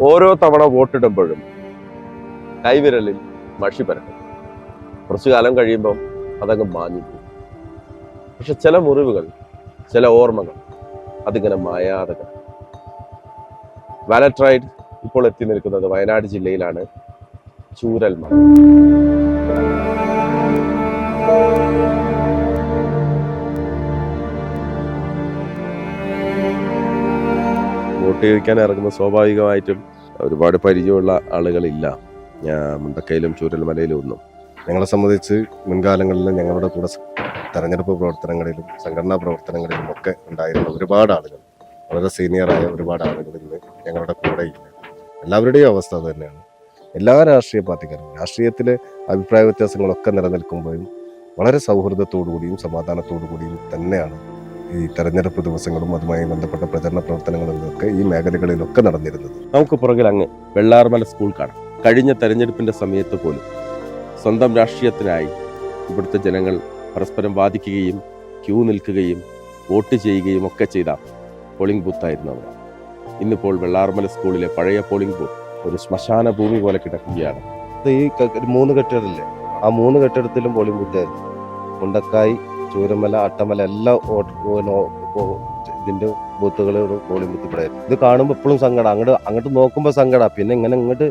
ഓരോ തവണ വോട്ടിടുമ്പോഴും കൈവിരലിൽ മഷി പരക്കും. കുറച്ചു കാലം കഴിയുമ്പോൾ അതങ്ങ് മാഞ്ഞു പോകും. പക്ഷെ ചില മുറിവുകൾ ചില ഓർമ്മകൾ അതിങ്ങനെ മായാതെ. വാലട്രൈഡ് ഇപ്പോൾ എത്തി നിൽക്കുന്നത് വയനാട് ജില്ലയിലാണ് ചൂരൽ ചൂരൽമല വോട്ട് ചോദിക്കാൻ ഇറങ്ങുമ്പോൾ സ്വാഭാവികമായിട്ടും ഒരുപാട് പരിചയമുള്ള ആളുകളില്ല. മുണ്ടക്കയിലും ചൂരൽമലയിലും ഒന്നും ഞങ്ങളെ സംബന്ധിച്ച് മുൻകാലങ്ങളിൽ ഞങ്ങളുടെ കൂടെ തെരഞ്ഞെടുപ്പ് പ്രവർത്തനങ്ങളിലും സംഘടനാ പ്രവർത്തനങ്ങളിലും ഒക്കെ ഉണ്ടായിരുന്ന ഒരുപാട് ആളുകൾ. വളരെ സീനിയറായ ഒരുപാട് ആളുകൾ ഇന്ന് ഞങ്ങളുടെ കൂടെ ഇല്ല. എല്ലാവരുടെയും അവസ്ഥ തന്നെയാണ്. എല്ലാ രാഷ്ട്രീയ പാർട്ടിക്കാരും രാഷ്ട്രീയത്തിലെ അഭിപ്രായ വ്യത്യാസങ്ങളൊക്കെ നിലനിൽക്കുമ്പോഴും വളരെ സൗഹൃദത്തോടു കൂടിയും സമാധാനത്തോടു കൂടിയും തന്നെയാണ് ഈ തെരഞ്ഞെടുപ്പ് ദിവസങ്ങളും അതുമായി ബന്ധപ്പെട്ട പ്രചരണ പ്രവർത്തനങ്ങളും ഒക്കെ ഈ മേഖലകളിലൊക്കെ നടന്നിരുന്നത്. നമുക്ക് പുറകിൽ അങ്ങ് വെള്ളാർമല സ്കൂൾ കാണാം. കഴിഞ്ഞ തെരഞ്ഞെടുപ്പിന്റെ സമയത്ത് പോലും സ്വന്തം രാഷ്ട്രീയത്തിനായി ഇവിടുത്തെ ജനങ്ങൾ പരസ്പരം വാദിക്കുകയും ക്യൂ നിൽക്കുകയും വോട്ട് ചെയ്യുകയും ഒക്കെ ചെയ്ത പോളിംഗ് ബൂത്തായിരുന്നു അവർ ഇന്നിപ്പോൾ വെള്ളാർമല സ്കൂളിലെ പഴയ പോളിംഗ് ബൂത്ത് ഒരു ശ്മശാന ഭൂമി പോലെ കിടക്കുകയാണ്. ഈ മൂന്ന് കെട്ടിടമില്ലേ ആ മൂന്ന് കെട്ടിടത്തിലും പോളിംഗ് ബൂത്തായിരുന്നു. മുണ്ടക്കായി ചൂരമല അട്ടമല എല്ലാം ഇതിന്റെ ബൂത്തുകൾ പോളിംഗ് ബൂത്ത് ഇവിടെ. ഇത് കാണുമ്പോൾ എപ്പോഴും സങ്കടം. അങ്ങോട്ട് അങ്ങോട്ട് നോക്കുമ്പോൾ സങ്കടം. പിന്നെ ഇങ്ങനെ ഇങ്ങോട്ട്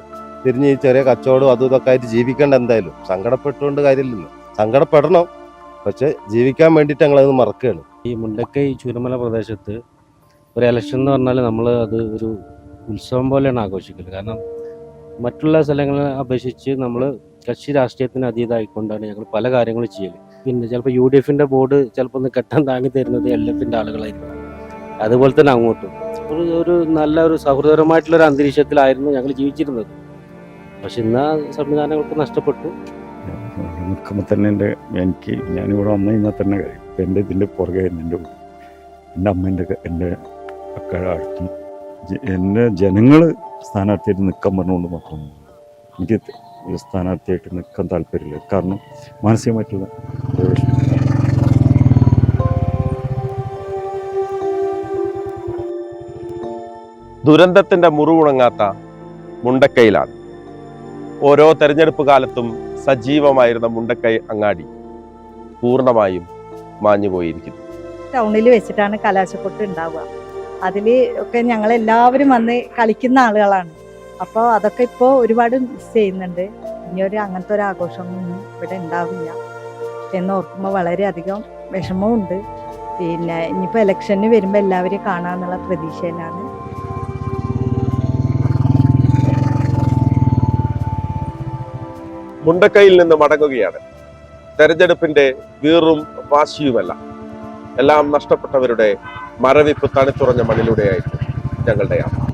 തിരിഞ്ഞ് ചെറിയ കച്ചവടം അതും ഇതൊക്കെ ആയിട്ട് ജീവിക്കേണ്ട എന്തായാലും. സങ്കടപ്പെട്ടുകൊണ്ട് കാര്യമില്ലല്ലോ. സങ്കടപ്പെടണം. പക്ഷെ ജീവിക്കാൻ വേണ്ടിയിട്ട് ഞങ്ങളത് മറക്കുകയാണ്. ഈ മുണ്ടക്കൈ ചൂരമല പ്രദേശത്ത് ഒരു ഇലക്ഷൻ എന്ന് പറഞ്ഞാൽ നമ്മൾ അത് ഒരു ഉത്സവം പോലെയാണ് ആഘോഷിക്കുന്നത് കാരണം മറ്റുള്ള സ്ഥലങ്ങളെ അപേക്ഷിച്ച് നമ്മൾ കക്ഷി രാഷ്ട്രീയത്തിന് അതീതമായിക്കൊണ്ടാണ് ഞങ്ങൾ പല കാര്യങ്ങളും ചെയ്യൽ. പിന്നെ ചിലപ്പോൾ യു ഡി എഫിന്റെ ബോർഡ് ചിലപ്പോൾ ഒന്ന് കെട്ടാൻ താങ്ങി തരുന്നത് എൽ എഫിന്റെ ആളുകളായിരിക്കും. അതുപോലെ തന്നെ അങ്ങോട്ടും. ഒരു ഒരു നല്ല ഒരു സൗഹൃദപരമായിട്ടുള്ളൊരു അന്തരീക്ഷത്തിലായിരുന്നു ഞങ്ങൾ ജീവിച്ചിരുന്നത്. പക്ഷെ ഇന്ന് ആ സംവിധാനങ്ങൾക്ക് നഷ്ടപ്പെട്ടു. നിൽക്കുമ്പോൾ തന്നെ എന്റെ എനിക്ക് ഞാനിവിടെ അമ്മ കഴിഞ്ഞാൽ തന്നെ ഇപ്പം എന്റെ ഇതിന്റെ പുറകെ എന്റെ എന്റെ അമ്മേന്റെ എന്റെ ഒക്കെ അടുത്തു എന്റെ ജനങ്ങൾ സ്ഥാനാർത്ഥിയായിട്ട് നിൽക്കാൻ പറഞ്ഞുകൊണ്ട് മാത്രം എനിക്ക് സ്ഥാനാർത്ഥിയായിട്ട് നിൽക്കാൻ താല്പര്യമില്ല. കാരണം മാനസികമായിട്ടുള്ള ദുരന്തത്തിന്റെ മുറിവുണങ്ങാത്ത മുണ്ടക്കൈയിലാണ്. ഓരോ തെരഞ്ഞെടുപ്പ് കാലത്തും സജീവമായിരുന്ന മുണ്ടക്കൈ അങ്ങാടി പൂർണമായും മാഞ്ഞുപോയിരിക്കുന്നു. ടൗണിൽ വെച്ചിട്ടാണ് കലാശക്കൊട്ട് ഉണ്ടാവുക. അതിൽ ഒക്കെ ഞങ്ങൾ എല്ലാവരും വന്ന് കളിക്കുന്ന ആളുകളാണ്. അപ്പോൾ അതൊക്കെ ഇപ്പോൾ ഒരുപാട് മിസ് ചെയ്യുന്നുണ്ട്. ഇനി ഒരു അങ്ങനത്തെ ഒരു ആഘോഷമൊന്നും ഇവിടെ ഉണ്ടാവില്ല. എന്ന് ഓർക്കുമ്പോൾ വളരെയധികം വിഷമമുണ്ട്. പിന്നെ ഇനിയിപ്പോൾ ഇലക്ഷന് വരുമ്പോൾ എല്ലാവരെയും കാണാമെന്നുള്ള പ്രതീക്ഷയിലാണ് മുണ്ടക്കയിൽ നിന്ന് മടങ്ങുകയാണ്. തെരഞ്ഞെടുപ്പിന്റെ വീറും വാശിയുമല്ല. എല്ലാം നഷ്ടപ്പെട്ടവരുടെ മരവിപ്പ് തണുത്തുറഞ്ഞ മണ്ണിലൂടെയായിരുന്നു ഞങ്ങളുടെ യാത്ര.